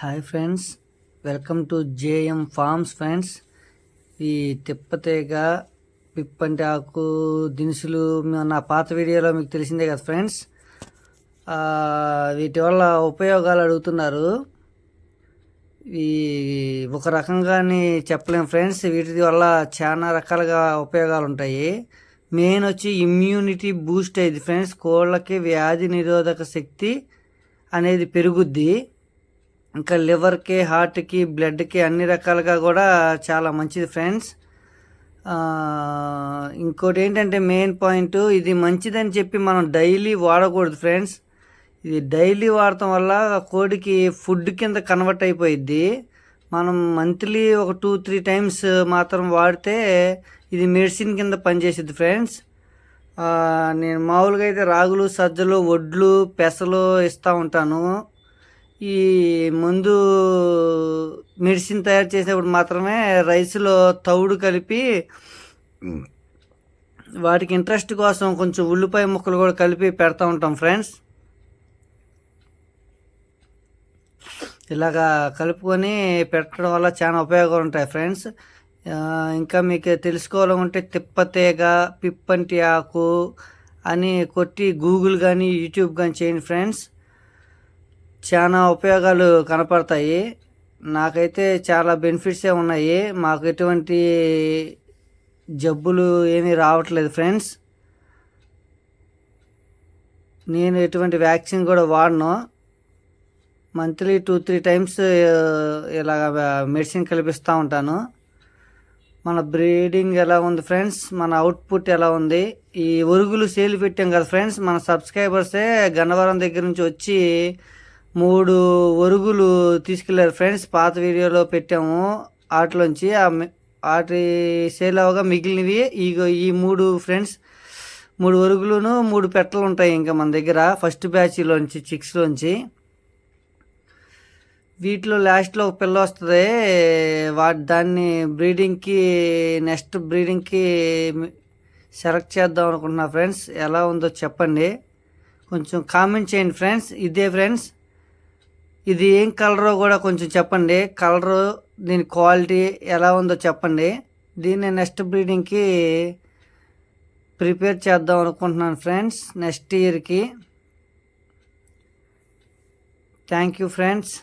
Hi friends welcome to JM farms friends ఈ తిప్పతీగ పిప్పంటి ఆకు దినుసులు నా పాత వీడియోలో మీకు తెలిసిందే కదా ఫ్రెండ్స్ వీటి వల్ల ఉపయోగాలు అడుగుతున్నారు. ఈ ఒక రకంగాని చెప్పలేం ఫ్రెండ్స్ వీటి వల్ల చాలా రకాలుగా ఉపయోగాలు ఉంటాయి. మెయిన్ వచ్చి ఇమ్యూనిటీ బూస్ట్ అయ్యింది ఫ్రెండ్స్ కోళ్ళకి వ్యాధి నిరోధక శక్తి అనేది పెరుగుద్ది. ఇంకా లివర్కి హార్ట్కి బ్లడ్కి అన్ని రకాలుగా కూడా చాలా మంచిది ఫ్రెండ్స్. ఇంకోటి ఏంటంటే మెయిన్ పాయింట్ ఇది మంచిదని చెప్పి మనం డైలీ వాడకూడదు ఫ్రెండ్స్. ఇది డైలీ వాడటం వల్ల కోడికి ఫుడ్ కింద కన్వర్ట్ అయిపోయిద్ది. మనం మంత్లీ ఒక టూ త్రీ టైమ్స్ మాత్రం వాడితే ఇది మెడిసిన్ కింద పనిచేసేది ఫ్రెండ్స్. నేను మామూలుగా అయితే రాగులు సజ్జలు వడ్లు పెసలు ఇస్తూ ఉంటాను. ఈ ముందు మెడిసిన్ తయారు చేసేప్పుడు మాత్రమే రైస్లో తౌడు కలిపి వాటికి ఇంట్రెస్ట్ కోసం కొంచెం ఉల్లిపాయ ముక్కలు కూడా కలిపి పెడతా ఉంటాం ఫ్రెండ్స్. ఇలాగా కలుపుకొని పెట్టడం వల్ల చాలా ఉపయోగాలు ఉంటాయి ఫ్రెండ్స్. ఇంకా మీకు తెలుసుకోవాలనుకుంటే తిప్పతీగ పిప్పంటి ఆకు అని కొట్టి గూగుల్ కానీ యూట్యూబ్ కానీ చేయండి ఫ్రెండ్స్. చాలా ఉపయోగాలు కనపడతాయి. నాకైతే చాలా బెనిఫిట్సే ఉన్నాయి. మాకు ఎటువంటి జబ్బులు ఏమీ రావట్లేదు ఫ్రెండ్స్ నేను ఎటువంటి వ్యాక్సిన్ కూడా వాడను. మంత్లీ టూ త్రీ టైమ్స్ ఇలా మెడిసిన్ కల్పిస్తూ ఉంటాను. మన బ్రీడింగ్ ఎలా ఉంది ఫ్రెండ్స్ మన అవుట్పుట్ ఎలా ఉంది? ఈ ఒరుగులు సేల్ పెట్టాం కదా ఫ్రెండ్స్ మన సబ్స్క్రైబర్సే గన్నవరం దగ్గర నుంచి వచ్చి మూడు ఒరుగులు తీసుకెళ్ళారు ఫ్రెండ్స్. పాత వీడియోలో పెట్టాము. వాటిలోంచి ఆ వాటి సేల్ అవగా మిగిలినవి. ఈ ఈ మూడు ఫ్రెండ్స్ మూడు ఒరుగులును మూడు పెట్టలు ఉంటాయి ఇంకా మన దగ్గర ఫస్ట్ బ్యాచ్లోంచి చిక్స్లోంచి. వీటిలో లాస్ట్లో ఒక పిల్ల వస్తుంది. వాటి దాన్ని బ్రీడింగ్కి నెక్స్ట్ బ్రీడింగ్కి సెలెక్ట్ చేద్దాం అనుకుంటున్నా ఫ్రెండ్స్. ఎలా ఉందో చెప్పండి. కొంచెం కామెంట్ చేయండి ఫ్రెండ్స్. ఇదే ఫ్రెండ్స్ ఇది ఏం కలరో కూడా కొంచెం చెప్పండి. కలరు దీని క్వాలిటీ ఎలా ఉందో చెప్పండి. దీన్ని నెక్స్ట్ బ్రీడింగ్కి ప్రిపేర్ చేద్దాం అనుకుంటున్నాను ఫ్రెండ్స్ నెక్స్ట్ ఇయర్కి. Thank you friends.